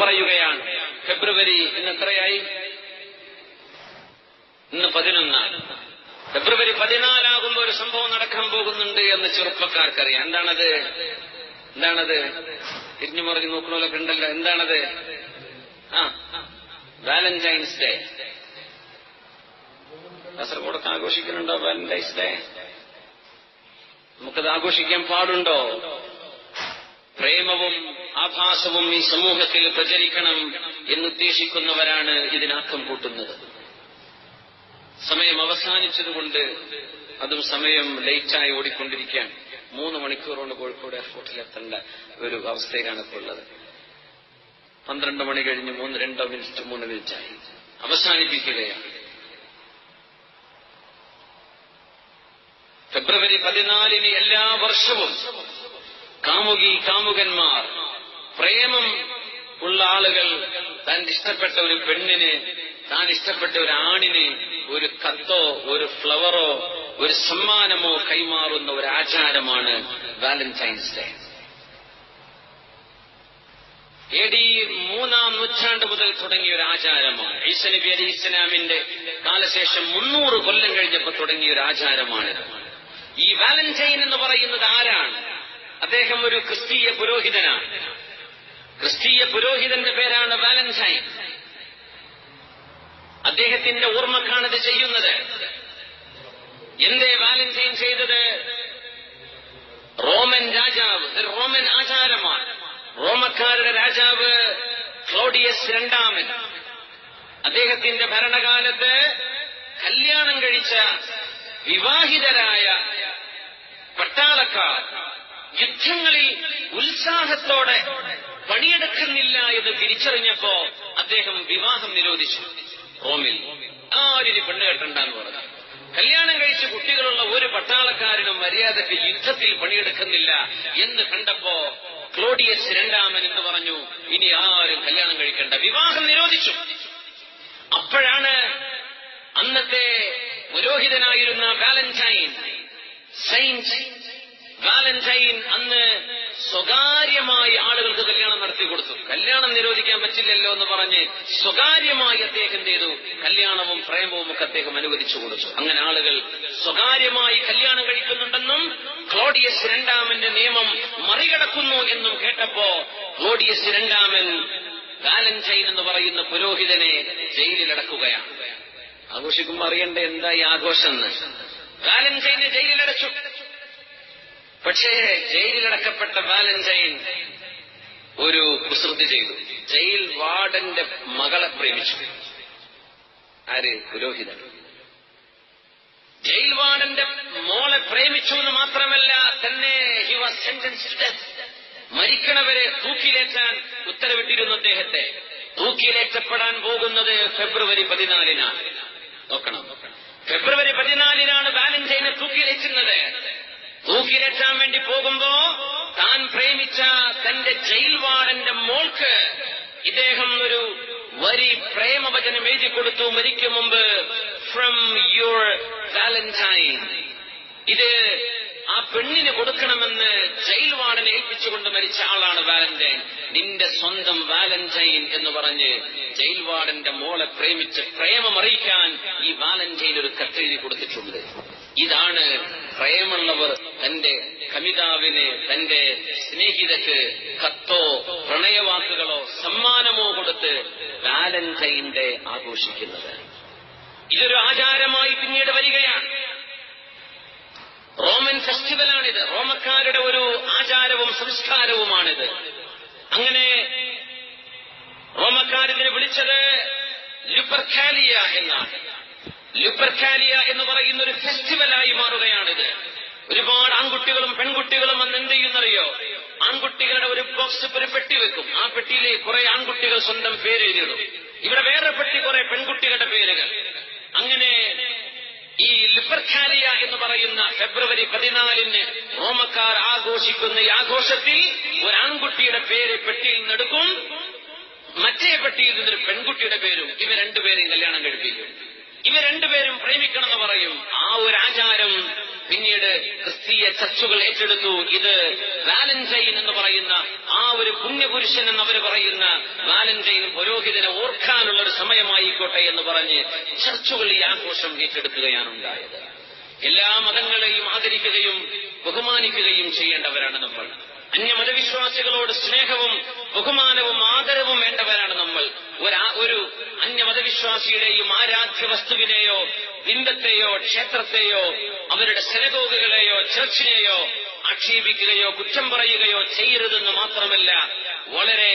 പറയുകയാണ്. ഫെബ്രുവരി ഇന്ന് എത്രയായി? ഇന്ന് പതിനൊന്നാണ്. ഫെബ്രുവരി പതിനാലാകുമ്പോൾ ഒരു സംഭവം നടക്കാൻ പോകുന്നുണ്ട് എന്ന് ചെറുപ്പക്കാർക്കറിയാം. എന്താണത്? എന്താണത്? തിരിഞ്ഞു മറിഞ്ഞു നോക്കണമല്ലോ ഉണ്ടല്ലോ എന്താണത്? ആ വാലന്റൈൻസ് ഡേ. കാസർഗോഡൊക്കെ ആഘോഷിക്കുന്നുണ്ടോ വാലന്റൈൻസ് ഡേ? നമുക്കത് ആഘോഷിക്കാൻ പാടുണ്ടോ? പ്രേമവും ആഭാസവും ഈ സമൂഹത്തിൽ പ്രചരിക്കണം എന്നുദ്ദേശിക്കുന്നവരാണ് ഇതിനർത്ഥം കൂട്ടുന്നത്. സമയം അവസാനിച്ചതുകൊണ്ട് അതും സമയം ലേറ്റായി ഓടിക്കൊണ്ടിരിക്കുകയാണ്. മൂന്ന് മണിക്കൂറുകൊണ്ട് കോഴിക്കോട് എയർപോർട്ടിൽ എത്തേണ്ട ഒരു അവസ്ഥയിലാണ് ഇപ്പോൾ ഉള്ളത്. പന്ത്രണ്ട് മണി കഴിഞ്ഞ് മൂന്ന് രണ്ടോ മിനിറ്റ് മൂന്ന് മിനിറ്റായി. അവസാനിപ്പിക്കുകയാണ്. ഫെബ്രുവരി പതിനാലിന് എല്ലാ വർഷവും കാമുകി കാമുകന്മാർ പ്രേമം ഉള്ള ആളുകൾ താൻ ഇഷ്ടപ്പെട്ട ഒരു പെണ്ണിനെ താൻ ഇഷ്ടപ്പെട്ട ഒരു ആണിനെ ഒരു കത്തോ ഒരു ഫ്ലവറോ ഒരു സമ്മാനമോ കൈമാറുന്ന ഒരു ആചാരമാണ് വാലന്റൈൻസ് ഡേ. എ ഡി മൂന്നാം നൂറ്റാണ്ട് മുതൽ തുടങ്ങിയ ഒരു ആചാരമാണ്. ഈസ നബി അലി ഇസ്ലാമിന്റെ കാലശേഷം മുന്നൂറ് കൊല്ലം കഴിഞ്ഞപ്പോൾ തുടങ്ങിയ ഒരു ആചാരമാണിത് ഈ വാലന്റൈൻ എന്ന് പറയുന്നത് ആരാണ്? അദ്ദേഹം ഒരു ക്രിസ്തീയ പുരോഹിതനാണ്. ക്രിസ്തീയ പുരോഹിതന്റെ പേരാണ് വാലന്റൈൻ അദ്ദേഹത്തിന്റെ ഓർമ്മക്കാണിത് ചെയ്യുന്നത്. എന്തേ വാലന്റൈൻ ചെയ്തത്? റോമൻ രാജാവ് റോമൻ ആചാരമാണ്. റോമക്കാരുടെ രാജാവ് ക്ലോഡിയസ് രണ്ടാമൻ. അദ്ദേഹത്തിന്റെ ഭരണകാലത്ത് കല്യാണം കഴിച്ച വിവാഹിതരായ പട്ടാളക്കാർ യുദ്ധങ്ങളിൽ ഉത്സാഹത്തോടെ പണിയെടുക്കുന്നില്ല എന്ന് തിരിച്ചറിഞ്ഞപ്പോ അദ്ദേഹം വിവാഹം നിരോധിച്ചു. റോമിൽ ആരും പെണ്ണ് കെട്ടണ്ടെന്ന് പറഞ്ഞു. കല്യാണം കഴിച്ച് കുട്ടികളുള്ള ഒരു പട്ടാളക്കാരനും മര്യാദയ്ക്ക് യുദ്ധത്തിൽ പണിയെടുക്കുന്നില്ല എന്ന് കണ്ടപ്പോ ക്ലോഡിയസ് രണ്ടാമൻ എന്ന് പറഞ്ഞു? ഇനി ആരും കല്യാണം കഴിക്കണ്ട. വിവാഹം നിരോധിച്ചു. അപ്പോഴാണ് അന്നത്തെ പുരോഹിതനായിരുന്ന വാലന്റൈൻ. സെയിന്റ് വാലന്റൈൻ അന്ന് സ്വകാര്യമായി ആളുകൾക്ക് കല്യാണം നടത്തി കൊടുത്തു. കല്യാണം നിരോധിക്കാൻ പറ്റില്ലല്ലോ എന്ന് പറഞ്ഞ് സ്വകാര്യമായി അദ്ദേഹം ചെയ്തു. കല്യാണവും പ്രേമവും ഒക്കെ അദ്ദേഹം അനുവദിച്ചു കൊടുത്തു. അങ്ങനെ ആളുകൾ സ്വകാര്യമായി കല്യാണം കഴിക്കുന്നുണ്ടെന്നും ക്ലോഡിയസ് രണ്ടാമന്റെ നിയമം മറികടക്കുന്നു എന്നും കേട്ടപ്പോ ക്ലോഡിയസ് രണ്ടാമൻ വാലന്റൈൻ എന്ന് പറയുന്ന പുരോഹിതനെ ജയിലിലടക്കുകയാണ് ആഘോഷിക്കുമ്പോ അറിയണ്ടേ എന്താ ഈ ആഘോഷം എന്ന്? ജയിലിലടച്ചു പക്ഷേ ജയിലിലടക്കപ്പെട്ട വാലന്റൈൻ ഒരു കുസൃതി ചെയ്തു. ജയിൽ വാർഡന്റെ മകളെ പ്രേമിച്ചു. ആര്? പുരോഹിതൻ. ജയിൽ വാർഡന്റെ മോളെ പ്രേമിച്ചു എന്ന് മാത്രമല്ല തന്നെ ഹി വാസ് സെന്റൻസ് മരിക്കണവരെ തൂക്കിലേറ്റാൻ ഉത്തരവിട്ടിരുന്നു അദ്ദേഹത്തെ. തൂക്കിലേറ്റപ്പെടാൻ പോകുന്നത് ഫെബ്രുവരി പതിനാലിനാണ്. നോക്കണം. ഫെബ്രുവരി പതിനാലിനാണ് വാലന്റൈനെ തൂക്കിലേറ്റുന്നത്. തൂക്കിലേറ്റാൻ വേണ്ടി പോകുമ്പോ താൻ പ്രേമിച്ച തന്റെ ജയിൽ വാർഡന്റെ മോൾക്ക് ഇദ്ദേഹം ഒരു വരി പ്രേമവചനം എഴുതി കൊടുത്തു മരിക്കും മുമ്പ് ഫ്രം യുവർ വാലന്റൈൻ ഇത് ആ പെണ്ണിന് കൊടുക്കണമെന്ന് ജയിൽ വാർഡനെ ഏൽപ്പിച്ചുകൊണ്ട് മരിച്ച ആളാണ് വാലന്റൈൻ. നിന്റെ സ്വന്തം വാലന്റൈൻ എന്ന് പറഞ്ഞ് ജയിൽ വാർഡന്റെ മോളെ പ്രേമിച്ച് പ്രേമം അറിയിക്കാൻ ഈ വാലന്റൈൻ ഒരു കത്തെഴുതി കൊടുത്തിട്ടുണ്ട്. ഇതാണ് പ്രേമുള്ളവർ തന്റെ തന്റെ സ്നേഹിതക്ക് കത്തോ പ്രണയവാക്കുകളോ സമ്മാനമോ കൊടുത്ത് വാലന്റൈൻ ഡേ ആഘോഷിക്കുന്നത്. ഇതൊരു ആചാരമായി പിന്നീട് വരികയാണ്. റോമൻ ഫെസ്റ്റിവലാണിത്. റോമക്കാരുടെ ഒരു ആചാരവും സംസ്കാരവുമാണിത്. അങ്ങനെ റോമക്കാരിതിനെ വിളിച്ചത് ലുപ്പർഖാലിയ എന്നാണ്. ലുപ്പർഖാലിയ എന്ന് പറയുന്ന ഒരു ഫെസ്റ്റിവലായി മാറുകയാണിത്. ഒരുപാട് ആൺകുട്ടികളും പെൺകുട്ടികളും വന്ന് എന്ത് ചെയ്യുന്നറിയോ? ആൺകുട്ടികളുടെ ഒരു ബോക്സ് ഒരു പെട്ടി വെക്കും. ആ പെട്ടിയിൽ കുറെ ആൺകുട്ടികൾ സ്വന്തം പേര് എഴുതിയിടും. ഇവിടെ വേറെ പെട്ടി കുറെ പെൺകുട്ടികളുടെ പേരുകൾ. അങ്ങനെ ഈ ലിപ്പർഖാലിയ എന്ന് പറയുന്ന ഫെബ്രുവരി പതിനാലിന് റോമക്കാർ ആഘോഷിക്കുന്ന ഈ ആഘോഷത്തിൽ ഒരു ആൺകുട്ടിയുടെ പേര് പെട്ടിയിൽ നിന്നെടുക്കും മറ്റേ പെട്ടിയിൽ നിന്നൊരു പെൺകുട്ടിയുടെ പേരും ഇവ രണ്ടുപേരെയും കല്യാണം കഴിപ്പിക്കും. ഇവ രണ്ടുപേരും പ്രേമിക്കണമെന്ന് പറയും. ആ ഒരു ആചാരം പിന്നീട് ക്രിസ്തീയ ചർച്ചുകൾ ഏറ്റെടുത്തു. ഇത് വാലന്റൈൻ എന്ന് പറയുന്ന ആ ഒരു പുണ്യപുരുഷൻ അവർ പറയുന്ന വാലന്റൈൻ പുരോഹിതനെ ഓർക്കാനുള്ള ഒരു സമയമായിക്കോട്ടെ എന്ന് പറഞ്ഞ് ചർച്ചുകൾ ഈ ആഘോഷം ഏറ്റെടുക്കുകയാണ് ഉണ്ടായത് എല്ലാ മതങ്ങളെയും ആദരിക്കുകയും ബഹുമാനിക്കുകയും ചെയ്യേണ്ടവരാണ് നമ്മൾ. അന്യമതവിശ്വാസികളോട് സ്നേഹവും ബഹുമാനവും ആദരവും വേണ്ടവരാണ് നമ്മൾ. ഒരു അന്യമതവിശ്വാസിയുടെയും ആരാധ്യ വസ്തുവിനെയോ ബിംബത്തെയോ ക്ഷേത്രത്തെയോ അവരുടെ സെനഗോഗുകളെയോ ചർച്ചിനെയോ ആക്ഷേപിക്കുകയോ കുറ്റം പറയുകയോ ചെയ്യരുതെന്ന് മാത്രമല്ല വളരെ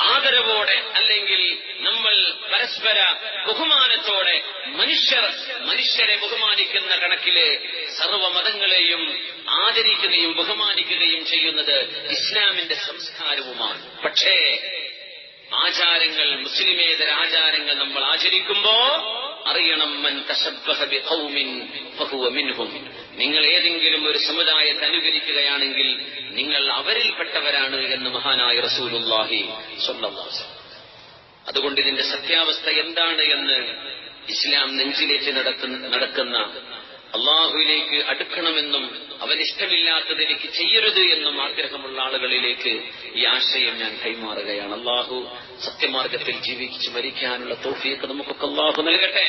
ആദരവോടെ അല്ലെങ്കിൽ നമ്മൾ പരസ്പര ബഹുമാനത്തോടെ മനുഷ്യർ മനുഷ്യരെ ബഹുമാനിക്കുന്ന കണക്കിൽ സർവമതങ്ങളെയും ആദരിക്കുകയും ബഹുമാനിക്കുകയും ചെയ്യുന്നത് ഇസ്ലാമിന്റെ സംസ്കാരവുമാണ്. പക്ഷേ ആചാരങ്ങൾ മുസ്ലിമേതര ആചാരങ്ങൾ നമ്മൾ ആചരിക്കുമ്പോ അറിയണം മിൻഹും നിങ്ങൾ ഏതെങ്കിലും ഒരു സമുദായത്തെ അനുകരിക്കുകയാണെങ്കിൽ നിങ്ങൾ അവരിൽപ്പെട്ടവരാണ് എന്ന് മഹാനായ റസൂലുല്ലാഹി സ്വന്തം. അതുകൊണ്ട് ഇതിന്റെ സത്യാവസ്ഥ എന്താണ് എന്ന് ഇസ്ലാം നെഞ്ചിലേറ്റ് നടക്കുന്ന നടക്കുന്ന അള്ളാഹുവിലേക്ക് അടുക്കണമെന്നും അവനിഷ്ടമില്ലാത്തത് എനിക്ക് ചെയ്യരുത് എന്നും ആഗ്രഹമുള്ള ആളുകളിലേക്ക് ഈ ആശയം ഞാൻ കൈമാറുകയാണ് അള്ളാഹു സത്യമാർഗത്തിൽ ജീവിച്ച് മരിക്കാനുള്ള തോഫിയൊക്കെ നമുക്കൊക്കെ അള്ളാഹു നൽകട്ടെ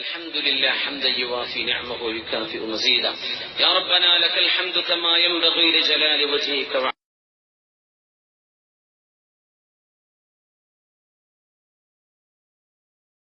الحمدلله حمدا يوافي نعمه ويكافئ مزيدا يا ربنا لك الحمد كما ينبغي لجلال وجهك